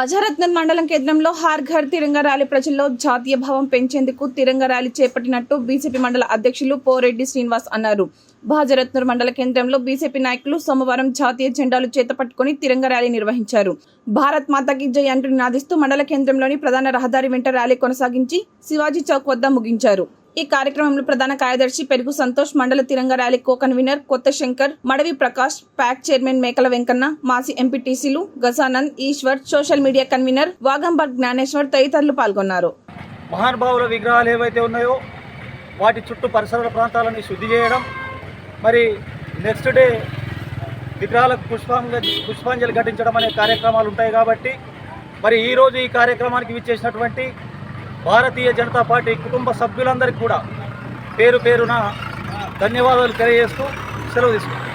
బజారత్నం మండలం కేంద్రంలో hour Ghar Tiranga rally ప్రజల్లో జాతీయ భావం పెంచేందుకు తిరంగ ర్యాలీ చేపట్టినట్టు బీజేపీ మండల అధ్యక్షులు పోరెడ్డి శ్రీనివాస్ అన్నారు. భాజరత్నూర్ మండల కేంద్రంలో బీజేపీ నాయకులు సోమవారం జాతీయ జెండాలు చేతపట్టుకుని తిరంగ ర్యాలీ నిర్వహించారు. భారత్ మాతాకి జై అంటూ నినాదిస్తూ మండల కేంద్రంలోని ప్రధాన రహదారి వెంట ర్యాలీ కొనసాగించి శివాజీ చౌక్ వద్ద ముగించారు. ఈ కార్యక్రమంలో ప్రధాన కార్యదర్శి పెరుగు సంతోష్ మండల Tiranga rally co convener Kotha Shankar Madavi Prakash PACS chairman Mekala Venkanna మాజీ ఎంపీటీసీలు Gajanand Eshwar social media convener వాగంబర్గ్ Gnaneshwar తదితరులు పాల్గొన్నారు. మహానుభావుల విగ్రహాలు ఏవైతే ఉన్నాయో వాటి చుట్టూ పరిసర ప్రాంతాలని శుద్ధి చేయడం మరి నెక్స్ట్ డే విగ్రహాలకు పుష్పాంజలి పుష్పాంజలి ఘటించడం అనే కార్యక్రమాలు ఉంటాయి కాబట్టి మరి ఈరోజు ఈ కార్యక్రమానికి విచ్చేసినటువంటి భారతీయ జనతా పార్టీ కుటుంబ సభ్యులందరికీ కూడా పేరు పేరున ధన్యవాదాలు తెలియజేస్తూ సెలవు తీసుకుంటాను